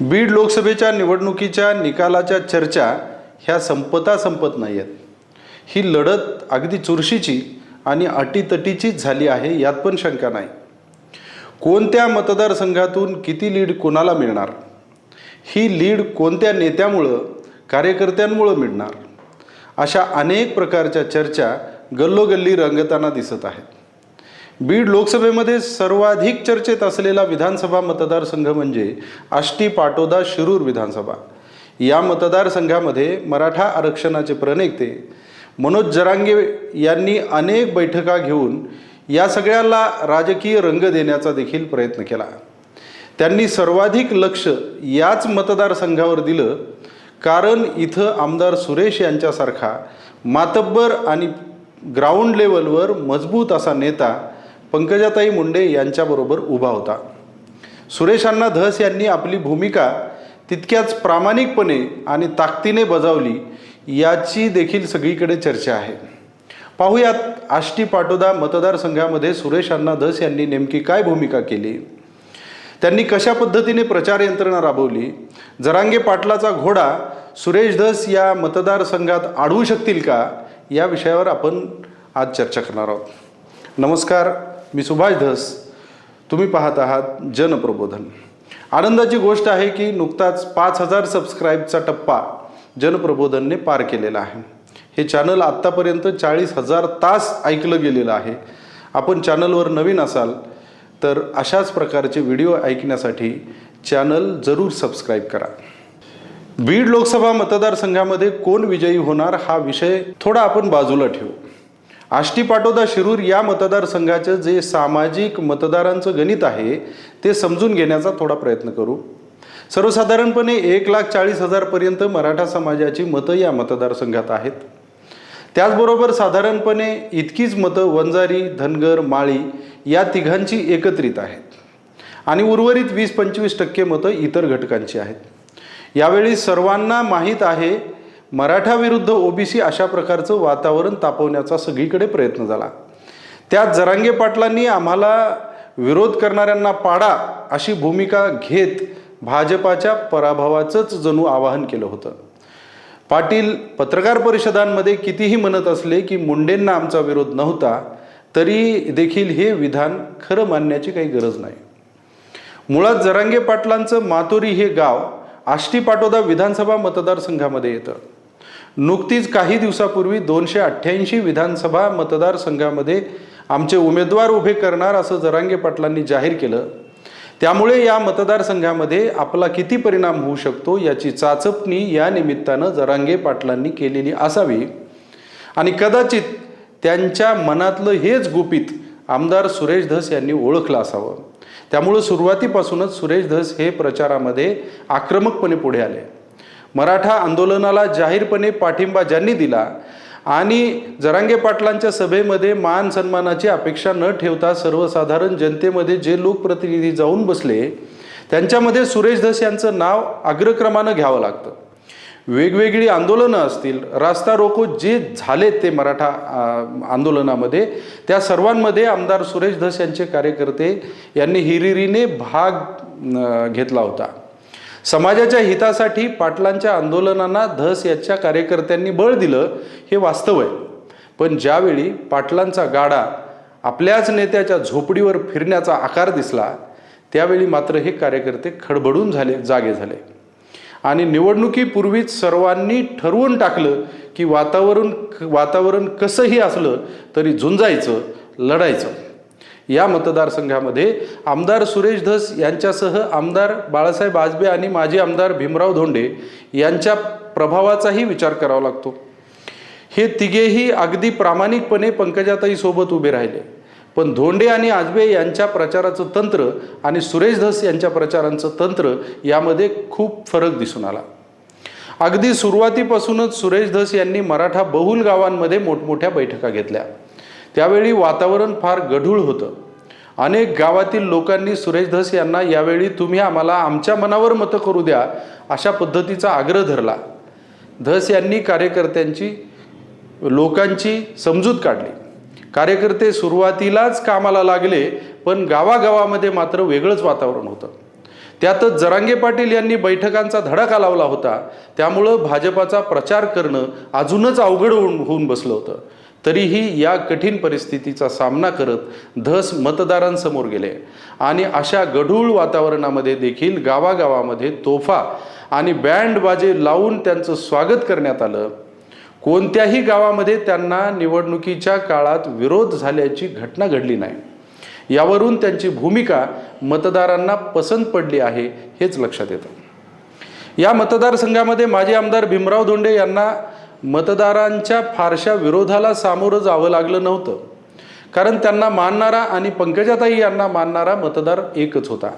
बीड लोकसभेच्या निवडणुकीच्या निकालाच्या चर्चा ह्या संपता संपत नाही आहेत ही लढत अगदी चुरशीची आणि अटीतटीचीच झाली आहे यात पण शंका नाही. कोणत्या मतदारसंघातून किती लीड कोणाला मिळणार? ही लीड कोणत्या नेत्यामुळं कार्यकर्त्यांमुळं मिळणार? अशा अनेक प्रकारच्या चर्चा गल्लोगल्ली रंगताना दिसत आहेत. बीड लोकसभेमध्ये सर्वाधिक चर्चेत असलेला विधानसभा मतदारसंघ म्हणजे आष्टी पाटोदा शिरूर विधानसभा. या मतदारसंघामध्ये मराठा आरक्षणाचे प्रणेते मनोज जरांगे यांनी अनेक बैठका घेऊन या सगळ्याला राजकीय रंग देण्याचा देखील प्रयत्न केला. त्यांनी सर्वाधिक लक्ष याच मतदारसंघावर दिलं कारण इथं आमदार सुरेश यांच्यासारखा मातब्बर आणि ग्राउंड लेवलवर मजबूत असा नेता पंकजाताई मुंडे यांच्याबरोबर उभा होता. सुरेशांना धस यांनी आपली भूमिका तितक्याच प्रामाणिकपणे आणि ताकदीने बजावली याची देखील सगळीकडे चर्चा आहे. पाहूयात आष्टी पाटोदा मतदारसंघामध्ये सुरेश अण्णा धस यांनी नेमकी काय भूमिका केली? त्यांनी कशा पद्धतीने प्रचार यंत्रणा राबवली? जरांगे पाटलाचा घोडा सुरेश धस या मतदारसंघात आढळू शकतील का? या विषयावर आपण आज चर्चा करणार आहोत. नमस्कार. मी सुभाष धस. तुम्ही पाहत आहात जनप्रबोधन. आनंदाची गोष्ट आहे की नुकताच पाच हजार सबस्क्राईबचा टप्पा जनप्रबोधनने पार केलेला आहे. हे चॅनल आत्तापर्यंत चाळीस हजार तास ऐकलं गेलेलं आहे. आपण चॅनलवर नवीन असाल तर अशाच प्रकारचे व्हिडिओ ऐकण्यासाठी चॅनल जरूर सबस्क्राईब करा. बीड लोकसभा मतदारसंघामध्ये कोण विजयी होणार हा विषय थोडा आपण बाजूला ठेवू. आष्टी पाटोदा शिरूर या मतदारसंघाचं जे सामाजिक मतदारांचं गणित आहे ते समजून घेण्याचा थोडा प्रयत्न करू. सर्वसाधारणपणे एक लाख चाळीस हजारपर्यंत मराठा समाजाची मतं या मतदारसंघात आहेत. त्याचबरोबर साधारणपणे इतकीच मतं वंजारी धनगर माळी या तिघांची एकत्रित आहेत. आणि उर्वरित वीस पंचवीस टक्के मतं इतर घटकांची आहेत. यावेळी सर्वांना माहीत आहे मराठा विरुद्ध ओबीसी अशा प्रकारचं वातावरण तापवण्याचा सगळीकडे प्रयत्न झाला. त्यात जरांगे पाटलांनी आम्हाला विरोध करणाऱ्यांना पाडा अशी भूमिका घेत भाजपाच्या पराभवाचंच जणू आवाहन केलं होतं. पाटील पत्रकार परिषदांमध्ये कितीही म्हणत असले की मुंडेंना आमचा विरोध नव्हता तरी देखील हे विधान खरं मानण्याची काही गरज नाही. मुळात जरांगे पाटलांचं मातोरी हे गाव आष्टी पाटोदा विधानसभा मतदारसंघामध्ये येतं. नुकतीच काही दिवसापूर्वी दोनशे अठ्ठ्याऐंशी विधानसभा मतदारसंघामध्ये आमचे उमेदवार उभे करणार असं जरांगे पाटलांनी जाहीर केलं. त्यामुळे या मतदारसंघामध्ये आपला किती परिणाम होऊ शकतो याची चाचपणी या निमित्तानं जरांगे पाटलांनी केलेली असावी. आणि कदाचित त्यांच्या मनातलं हेच गुपित आमदार सुरेश धस यांनी ओळखलं असावं. त्यामुळं सुरुवातीपासूनच सुरेश धस हे प्रचारामध्ये आक्रमकपणे पुढे आले. मराठा आंदोलनाला जाहीरपणे पाठिंबा ज्यांनी दिला आणि जरांगे पाटलांच्या सभेमध्ये मान सन्मानाची अपेक्षा न ठेवता सर्वसाधारण जनतेमध्ये जे लोकप्रतिनिधी जाऊन बसले त्यांच्यामध्ये सुरेश धस यांचं नाव अग्रक्रमानं घ्यावं लागतं. वेगवेगळी आंदोलनं असतील रास्ता रोको जे झाले ते मराठा आंदोलनामध्ये त्या सर्वांमध्ये आमदार सुरेश धस यांचे कार्यकर्ते यांनी हिरिरीने भाग घेतला होता. समाजाच्या हितासाठी पाटलांच्या आंदोलनांना धस याच्या कार्यकर्त्यांनी बळ दिलं हे वास्तव आहे. पण ज्यावेळी पाटलांचा गाडा आपल्याच नेत्याच्या झोपडीवर फिरण्याचा आकार दिसला त्यावेळी मात्र हे कार्यकर्ते खडबडून झाले जागे झाले. आणि निवडणुकीपूर्वीच सर्वांनी ठरवून टाकलं की वातावरण वातावरण कसंही असलं तरी झुंजायचं लढायचं. या मतदारसंघामध्ये आमदार सुरेश धस यांच्यासह आमदार बाळासाहेब आजबे आणि माजी आमदार भीमराव धोंडे यांच्या प्रभावाचाही विचार करावा लागतो. हे तिघेही अगदी प्रामाणिकपणे पंकजाताईसोबत उभे राहिले. पण धोंडे आणि आजबे यांच्या प्रचाराचं तंत्र आणि सुरेश धस यांच्या प्रचारांचं तंत्र यामध्ये खूप फरक दिसून आला. अगदी सुरुवातीपासूनच सुरेश धस यांनी मराठा बहुल गावांमध्ये मोठमोठ्या बैठका घेतल्या. त्यावेळी वातावरण फार गढूळ होतं. अनेक गावातील लोकांनी सुरेश धस यांना यावेळी तुम्ही आम्हाला आमच्या मनावर मतं करू द्या अशा पद्धतीचा आग्रह धरला. धस यांनी कार्यकर्त्यांची लोकांची समजूत काढली. कार्यकर्ते सुरुवातीलाच कामाला लागले पण गावागावामध्ये मात्र वेगळंच वातावरण होतं. त्यातच जरांगे पाटील यांनी बैठकांचा धडाका लावला होता. त्यामुळं भाजपाचा प्रचार करणं अजूनच अवघड होऊन होऊन बसलं होतं. तरीही या कठीण परिस्थितीचा सामना करत धस मतदारांसमोर गेले. आणि अशा गढूळ वातावरणामध्ये देखील गावागावामध्ये तोफा आणि बँड बाजे लावून त्यांचं स्वागत करण्यात आलं. कोणत्याही गावामध्ये त्यांना निवडणुकीच्या काळात विरोध झाल्याची घटना घडली नाही. यावरून त्यांची भूमिका मतदारांना पसंत पडली आहे हेच लक्षात येतं. या मतदारसंघामध्ये माजी आमदार भीमराव धोंडे यांना मतदारांच्या फारशा विरोधाला सामोरं जावं लागलं नव्हतं. कारण त्यांना मानणारा आणि पंकजाताई यांना मानणारा मतदार एकच होता.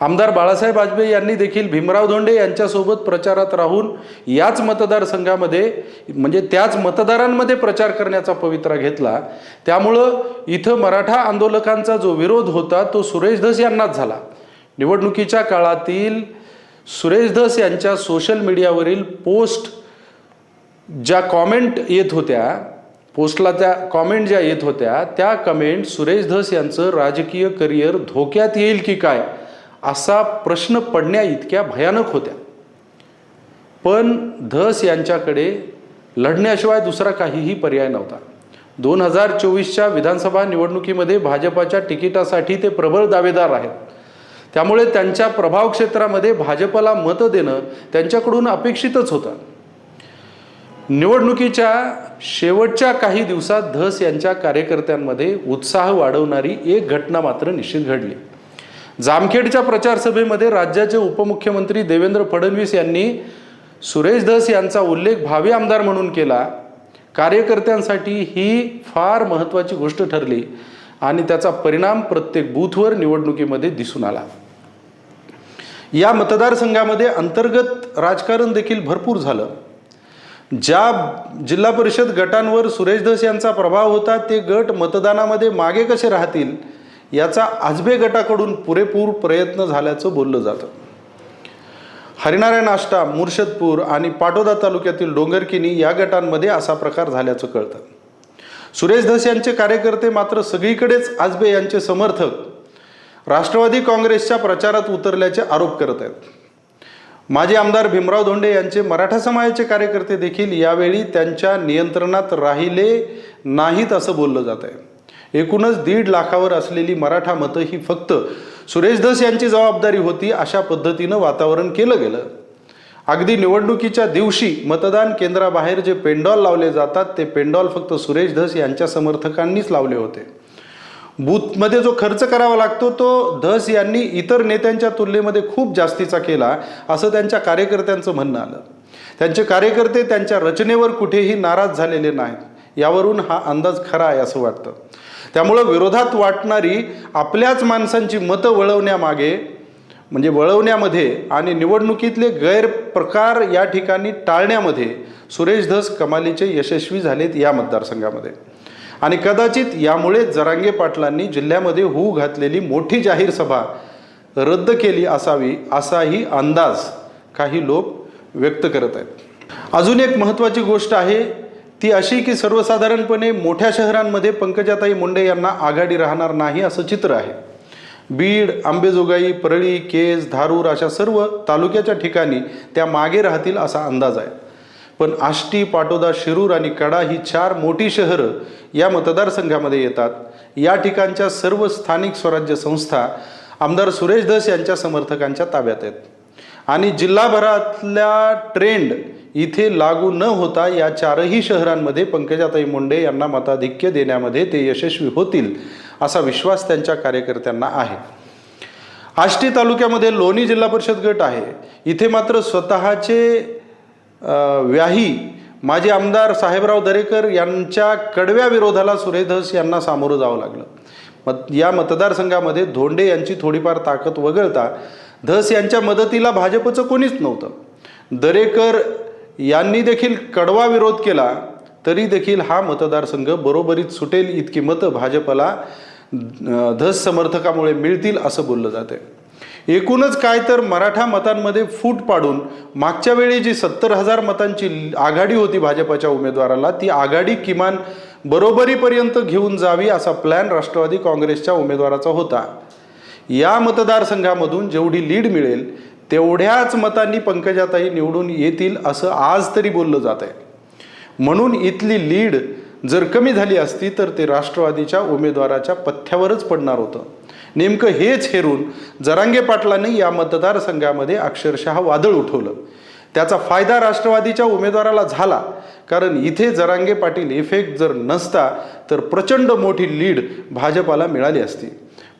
आमदार बाळासाहेब वाजपेयी यांनी देखील भीमराव धोंडे यांच्यासोबत प्रचारात राहून याच मतदारसंघामध्ये म्हणजे त्याच मतदारांमध्ये प्रचार करण्याचा पवित्रा घेतला. त्यामुळं इथं मराठा आंदोलकांचा जो विरोध होता तो सुरेश धस यांनाच झाला. निवडणुकीच्या काळातील सुरेश धस यांच्या सोशल मीडियावरील पोस्ट ज्या कॉमेंट येत होत्या पोस्टला त्या कॉमेंट ज्या येत होत्या त्या कमेंट सुरेश धस यांचं राजकीय करिअर धोक्यात येईल की काय असा प्रश्न पडण्या इतक्या भयानक होत्या. पण धस यांच्याकडे लढण्याशिवाय दुसरा काहीही पर्याय नव्हता. दोन हजार चोवीसच्या विधानसभा निवडणुकीमध्ये भाजपाच्या तिकिटासाठी ते प्रबळ दावेदार आहेत. त्यामुळे त्यांच्या प्रभाव क्षेत्रामध्ये भाजपला मतं देणं त्यांच्याकडून अपेक्षितच होतं. निवडणुकीच्या शेवटच्या काही दिवसात धस यांच्या कार्यकर्त्यांमध्ये उत्साह वाढवणारी एक घटना मात्र निश्चित घडली. जामखेडच्या प्रचारसभेमध्ये राज्याचे उपमुख्यमंत्री देवेंद्र फडणवीस यांनी सुरेश धस यांचा उल्लेख भावी आमदार म्हणून केला. कार्यकर्त्यांसाठी ही फार महत्त्वाची गोष्ट ठरली आणि त्याचा परिणाम प्रत्येक बूथवर निवडणुकीमध्ये दिसून आला. या मतदारसंघामध्ये अंतर्गत राजकारण देखील भरपूर झालं. ज्या जिल्हा परिषद गटांवर सुरेश धस यांचा प्रभाव होता ते गट मतदानामध्ये मागे कसे राहतील याचा आजबे गटाकडून पुरेपूर प्रयत्न झाल्याचं बोललं जातं. हरिनारायण आष्टा मुर्शदपूर आणि पाटोदा तालुक्यातील डोंगरकिनी या गटांमध्ये असा प्रकार झाल्याचं कळतं. सुरेश धस यांचे कार्यकर्ते मात्र सगळीकडेच आजबे यांचे समर्थक. राष्ट्रवादी काँग्रेसच्या प्रचारात उतरल्याचे आरोप करत आहेत. माजी आमदार भीमराव धोंडे यांचे मराठा समाजाचे कार्यकर्ते देखील यावेळी त्यांच्या नियंत्रणात राहिले नाहीत असं बोललं जात आहे. एकूणच दीड लाखावर असलेली मराठा मतं ही फक्त सुरेश धस यांची जबाबदारी होती अशा पद्धतीनं वातावरण केलं गेलं. अगदी निवडणुकीच्या दिवशी मतदान केंद्राबाहेर जे पेंडॉल लावले जातात ते पेंडॉल फक्त सुरेश धस यांच्या समर्थकांनीच लावले होते. बूथमध्ये जो खर्च करावा लागतो तो धस यांनी इतर नेत्यांच्या तुलनेमध्ये खूप जास्तीचा केला असं त्यांच्या कार्यकर्त्यांचं म्हणणं आलं. त्यांचे कार्यकर्ते त्यांच्या रचनेवर कुठेही नाराज झालेले नाहीत. यावरून हा अंदाज खरा आहे असं वाटतं. त्यामुळं विरोधात वाटणारी आपल्याच माणसांची मतं वळवण्यामागे म्हणजे वळवण्यामध्ये आणि निवडणुकीतले गैरप्रकार या ठिकाणी टाळण्यामध्ये सुरेश धस कमालीचे यशस्वी झालेत या मतदारसंघामध्ये. आणि कदाचित यामुळे जरांगे पाटलांनी जिल्ह्यामध्ये होऊ घातलेली मोठी जाहीर सभा रद्द केली असावी असाही अंदाज काही लोक व्यक्त करत आहेत. अजून एक महत्त्वाची गोष्ट आहे ती अशी की सर्वसाधारणपणे मोठ्या शहरांमध्ये पंकजाताई मुंडे यांना आघाडी राहणार नाही असं चित्र आहे. बीड आंबेजोगाई परळी केज धारूर अशा सर्व तालुक्याच्या ठिकाणी त्या मागे राहतील असा अंदाज आहे. पण आष्टी पाटोदा शिरूर आणि कडा ही चार मोठी शहरं या मतदारसंघामध्ये येतात. या ठिकाणच्या सर्व स्थानिक स्वराज्य संस्था आमदार सुरेश धस यांच्या समर्थकांच्या ताब्यात आहेत. आणि जिल्हाभरातल्या ट्रेंड इथे लागू न होता या चारही शहरांमध्ये पंकजाताई मुंडे यांना मताधिक्य देण्यामध्ये ते यशस्वी होतील असा विश्वास त्यांच्या कार्यकर्त्यांना आहे. आष्टी तालुक्यामध्ये लोणी जिल्हा परिषद गट आहे. इथे मात्र स्वतःचे व्याही माजी आमदार साहेबराव दरेकर यांच्या कडव्या विरोधाला सुरेधस यांना सामोरं जावं लागलं. मत या मतदारसंघामध्ये धोंडे यांची थोडीफार ताकद वगळता धस यांच्या मदतीला भाजपचं कोणीच नव्हतं. दरेकर यांनी देखील कडवा विरोध केला तरी देखील हा मतदारसंघ बरोबरीत सुटेल इतकी मतं भाजपला धस समर्थकामुळे मिळतील असं बोललं जाते एकूणच काय तर मराठा मतांमध्ये फूट पाडून मागच्या वेळी जी सत्तर हजार मतांची आघाडी होती भाजपाच्या उमेदवाराला ती आघाडी किमान बरोबरीपर्यंत घेऊन जावी असा प्लॅन राष्ट्रवादी काँग्रेसच्या उमेदवाराचा होता. या मतदारसंघामधून जेवढी लीड मिळेल तेवढ्याच मतांनी पंकजाताई निवडून येतील असं आज तरी बोललं जात आहे म्हणून इथली लीड जर कमी झाली असती तर ते राष्ट्रवादीच्या उमेदवाराच्या पथ्यावरच पडणार होतं. नेमकं हेच हेरून जरांगे पाटलांनी या मतदारसंघामध्ये अक्षरशः वादळ उठवलं. त्याचा फायदा राष्ट्रवादीच्या उमेदवाराला झाला कारण इथे जरांगे पाटील इफेक्ट जर नसता तर प्रचंड मोठी लीड भाजपाला मिळाली असती.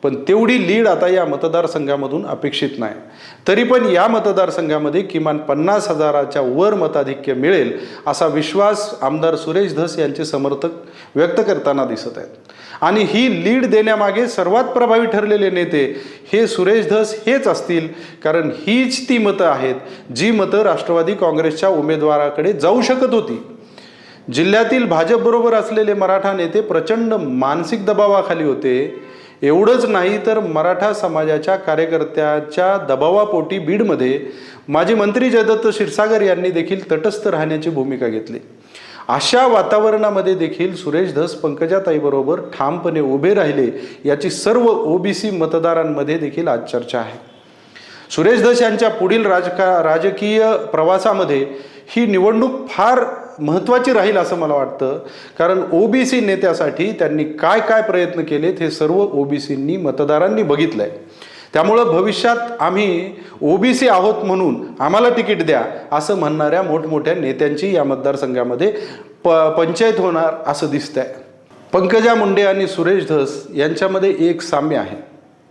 पण तेवढी लीड आता या मतदारसंघामधून अपेक्षित नाही. तरी पण या मतदारसंघामध्ये किमान पन्नास हजाराच्या वर मताधिक्य मिळेल असा विश्वास आमदार सुरेश धस यांचे समर्थक व्यक्त करताना दिसत आहेत. आणि ही लीड देण्यामागे सर्वात प्रभावी ठरलेले नेते हे सुरेश धस हेच असतील कारण हीच ती मतं आहेत जी मतं राष्ट्रवादी काँग्रेसच्या उमेदवाराकडे जाऊ शकत होती. जिल्ह्यातील भाजपबरोबर असलेले मराठा नेते प्रचंड मानसिक दबावाखाली होते. एवढंच नाही तर मराठा समाजाच्या कार्यकर्त्याच्या दबावापोटी बीडमध्ये माजी मंत्री जयदत्त क्षीरसागर यांनी देखील तटस्थ राहण्याची भूमिका घेतली. अशा वातावरणामध्ये देखील सुरेश धस पंकजाताईबरोबर ठामपणे उभे राहिले याची सर्व ओबीसी मतदारांमध्ये देखील आज चर्चा आहे. सुरेश धस यांच्या पुढील राजका राजकीय प्रवासामध्ये ही निवडणूक फार महत्त्वाची राहील असं मला वाटतं. कारण ओबीसी नेत्यासाठी त्यांनी काय काय प्रयत्न केलेत हे सर्व ओबीसींनी मतदारांनी बघितलं आहे त्यामुळं भविष्यात आम्ही ओबीसी आहोत म्हणून आम्हाला तिकीट द्या असं म्हणणाऱ्या मोठमोठ्या नेत्यांची या मतदारसंघामध्ये प पंचायत होणार असं दिसतं आहे पंकजा मुंडे आणि सुरेश धस यांच्यामध्ये एक साम्य आहे.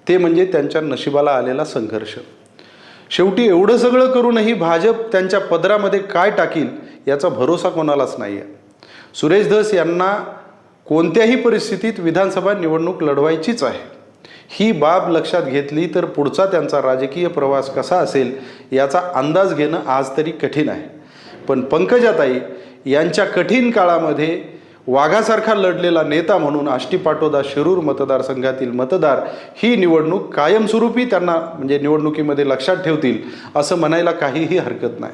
ते म्हणजे त्यांच्या नशिबाला आलेला संघर्ष. शेवटी एवढं सगळं करूनही भाजप त्यांच्या पदरामध्ये काय टाकील याचा भरोसा कोणालाच नाही आहे सुरेश धस यांना कोणत्याही परिस्थितीत विधानसभा निवडणूक लढवायचीच आहे. ही बाब लक्षात घेतली तर पुढचा त्यांचा राजकीय प्रवास कसा असेल याचा अंदाज घेणं आज तरी कठीण आहे. पण पंकजाताई यांच्या कठीण काळामध्ये वाघासारखा लढलेला नेता म्हणून आष्टी पाटोदा शिरूर मतदारसंघातील मतदार ही निवडणूक कायमस्वरूपी त्यांना म्हणजे निवडणुकीमध्ये लक्षात ठेवतील असं म्हणायला काहीही हरकत नाही.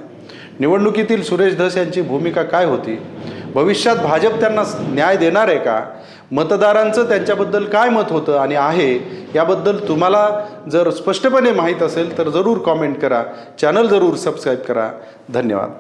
निवडणुकीतील सुरेश धस यांची भूमिका काय होती? भविष्यात भाजप त्यांना न्याय देणार आहे का? मतदारांचं त्यांच्याबद्दल काय मत होतं आणि आहे याबद्दल तुम्हाला जर स्पष्टपणे माहीत असेल तर जरूर कॉमेंट करा. चॅनल जरूर सबस्क्राईब करा. धन्यवाद.